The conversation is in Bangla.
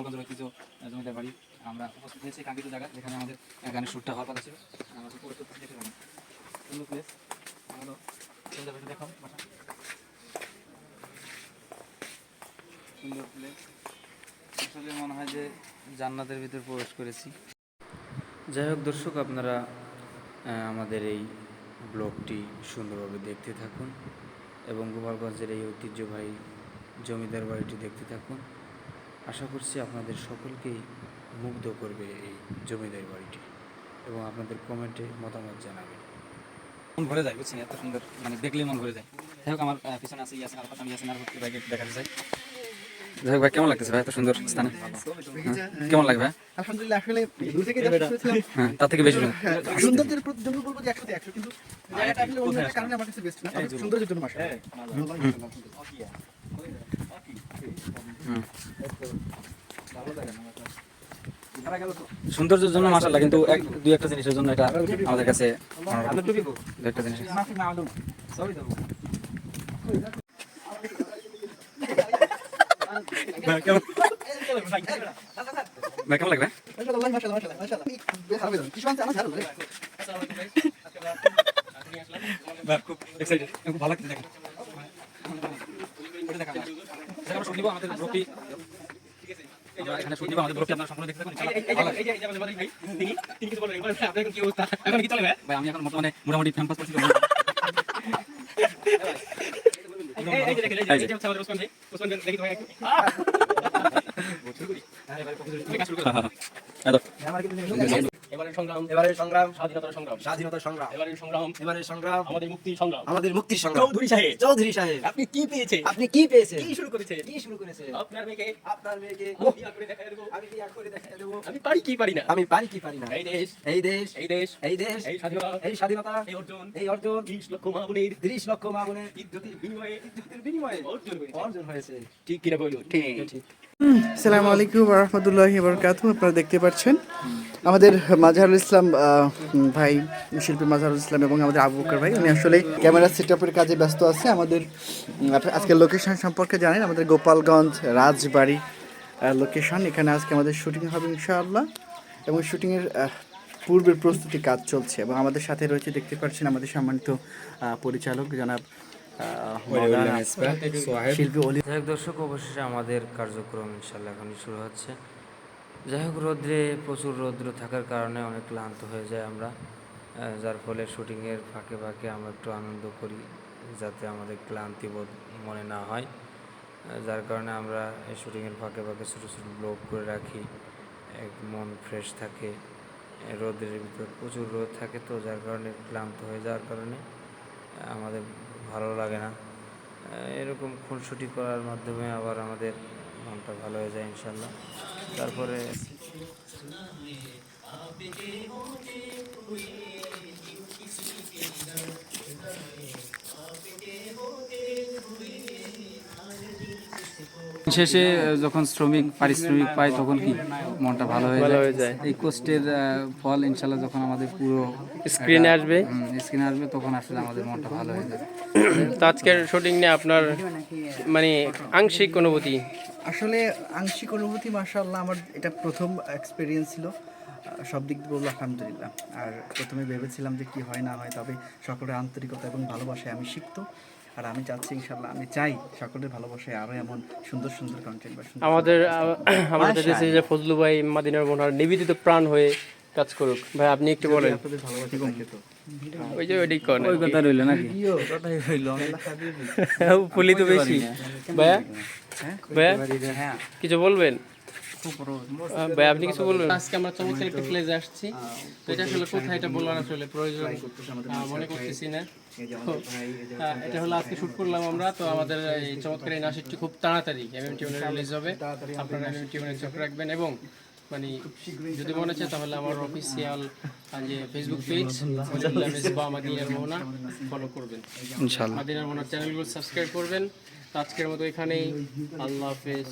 গোপালগঞ্জের ঐতিহ্য জমিদার বাড়ি আমরা উপস্থিত হয়েছি, কাঙ্ক্ষিত জায়গা যেখানে আমাদের গানের শ্যুটটা হওয়ার কথা ছিল। আমরা তো দেখে আসলে মনে হয় যে জান্নাতের ভিতর প্রবেশ করেছি। যাই হোক, দর্শক, আপনারা আমাদের এই ব্লগটি সুন্দরভাবে দেখতে থাকুন এবং গোপালগঞ্জের এই ঐতিহ্যবাহী জমিদার বাড়িটি দেখতে থাকুন। আশা করছি আপনাদের সকলকেই মুগ্ধ করবে এই জমিদার বাড়িটি এবং আপনাদের কমেন্টে মতামত জানাবেন মন ভরে যায় বুঝছেন? এত সুন্দর মানে দেখলেই মন ভরে যায়। যাই হোক আমার পিছনে আছে ইয়াসিন আর পাশে আমি ইয়াসিন আর ভর্তি ভাইকে দেখাতে চাই। যাই হোক ভাই কেমন লাগতেছে ভাই এত সুন্দর স্থানে? হ্যাঁ, কেমন লাগবে ভাই? আলহামদুলিল্লাহ আসলে দূর থেকে যা শুনেছিলাম হ্যাঁ তার থেকে বেশি। হ্যাঁ, প্রতি জন্য বলব যে একশোতে একশো কিন্তু জায়গাটা আসলে অন্য কারণে আমার কাছে বেস্ট না। তবে জন্য মাসা হুম। সৌন্দর্যের জন্য মাসাল্লাহ কিন্তু এক, দুই একটা জিনিসের জন্য এটা আমাদের কাছে একটা জিনিস খুব ভালো লাগছে দেখেন। আমরা শুট আমাদের ব্রোটি- এখানে শুট আমাদের ব্রোটি আপনারা সম্পূর্ণ দেখতে থাকুন, ইনশাআল্লাহ ভালো লাগবে। ভাই, আমি এখন বর্তমানে মোটামুটি ফ্যাম্পাস করছি তো। হ্যাঁ, দাও। এবারের সংগ্রাম। এবারে সংগ্রাম। স্বাধীনতার সংগ্রাম। স্বাধীনতার সংগ্রাম। এবারের সংগ্রাম। এবারে সংগ্রাম। আমাদের মুক্তির সংগ্রাম। আমাদের মুক্তির সংগ্রাম। চৌধুরী সাহেব। চৌধুরী সাহেব। আপনি কি পেয়েছেন? আপনি কি পেয়েছেন? কি শুরু করেছেন? কি শুরু করেছে আপনার মেয়েকে? আপনার মেয়েকে? আমি করে দেখাই দেবো? আমি বিয়ে করে দেখাই দেবো? আমি পারি কি পারি না? আমি পারি কি পারি না? এই দেশ। এই দেশ। এই দেশ। এই দেশ। এই স্বাধীনতা। এই স্বাধীনতা। এই অর্জন। এই অর্জন। ত্রিশ লক্ষ মাহবুনের ত্রিশ লক্ষ মা বোনের। ইজ্জতের বিনিময়ে। ইজ্জতের বিনিময়ে। অর্জন হয়েছে। অর্জন হয়েছে। ঠিক কিনা বলুন? ঠিক। ঠিক। সালামু আলাইকুম রহমতুল্লাহি বরকাতু আপনারা দেখতে পাচ্ছেন। আমাদের মাজারুল ইসলাম ভাই, শিল্পী মাজারুল ইসলাম এবং আমাদের আবু বকর ভাই, উনি আসলে ক্যামেরা সেট আপের কাজে ব্যস্ত আছে। আমাদের আজকে লোকেশন সম্পর্কে জানেন, আমাদের গোপালগঞ্জ রাজবাড়ি লোকেশন এখানে আজকে আমাদের শুটিং হবে ইনশাআল্লাহ। এবং শুটিংয়ের পূর্বের প্রস্তুতি কাজ চলছে এবং আমাদের সাথে রয়েছে, দেখতে পাচ্ছেন আমাদের সম্মানিত পরিচালক জনাব যাই দর্শক অবশেষে আমাদের কার্যক্রম ইনশাল্লাহ এখন শুরু হচ্ছে। যাই হোক রৌদ্রে প্রচুর রৌদ্র থাকার কারণে অনেক ক্লান্ত হয়ে যায় আমরা। যার ফলে শুটিংয়ের ফাঁকে ফাঁকে আমরা একটু আনন্দ করি যাতে আমাদের ক্লান্তি বোধ মনে না হয়। যার কারণে আমরা এই শুটিংয়ের ফাঁকে ফাঁকে ছোটো ছোটো ব্লগ করে রাখি। এক মন ফ্রেশ থাকে। রোদের ভিতর প্রচুর রোদ থাকে তো যার কারণে ক্লান্ত হয়ে যাওয়ার কারণে আমাদের ভালো লাগে না। এরকম খুনসুটি করার মাধ্যমে আবার আমাদের মনটা ভালো হয়ে যায় ইনশাল্লাহ। তারপরে শেষে যখন শ্রমিক, পারিশ্রমিক পায়, তখন কি? মনটা ভালো হয়ে যায়। এই কষ্টের ফল ইনশাল্লাহ যখন আমাদের পুরো স্ক্রিনে আসবে? স্ক্রিনে আসবে তখন আসলে আমাদের মনটা ভালো হয়ে যাবে তো আজকের শুটিং নিয়ে আপনার মানে আংশিক অনুভূতি? আসলে আংশিক অনুভূতি মাশাআল্লাহ আমার এটা প্রথম এক্সপিরিয়েন্স ছিল। সব দিক দিয়ে বলব আলহামদুলিল্লাহ। আর প্রথমে ভেবেছিলাম যে কি হয় না হয় তবে সকলের আন্তরিকতা এবং ভালোবাসায় আমি শিখত আর আমি চাচ্ছি ইনশাল্লাহ আমি চাই সকলের ভালোবাসায় আরও এমন সুন্দর সুন্দর কন্টেন্ট বা সুন্দর আমাদের আহ, আমরা যে ফজলু ভাই মাদিনার মনার নিবেদিত প্রাণ হয়ে কাজ করুক। ভাই আপনি একটু বলেন। আপনাদের ভালোবাসা থাকে তো। ওই যে ওইটাই করেন ওই কথা রইল নাকি? ফুলি তো বেশি। ভাইয়া? ভাইয়া? হ্যাঁ কিছু বলবেন? ভাই আপনি কিছু বলবেন? আজকে আমরা চমৎকার একটা প্লেজে আসছি। তো এটা আসলে কোথায় এটা বলার আসলে প্রয়োজন। মনে করতেছি না। এটা হলো আজকে শুট করলাম আমরা তো আমাদের এই চমৎকার এই নাসিরটি খুব তাড়াতাড়ি এমএম টিউনে রিলিজ হবে। আপনারা এমএম টিউনে চোখ রাখবেন এবং মানে যদি মনে চায় তাহলে আমার অফিসিয়াল যে ফেসবুক পেজ বা মাদিনার মোহনা ফলো করবেন। ইনশাল্লাহ মাদিনার মোহনার চ্যানেলগুলো সাবস্ক্রাইব করবেন। আজকের মতো এখানেই। আল্লাহ হাফেজ।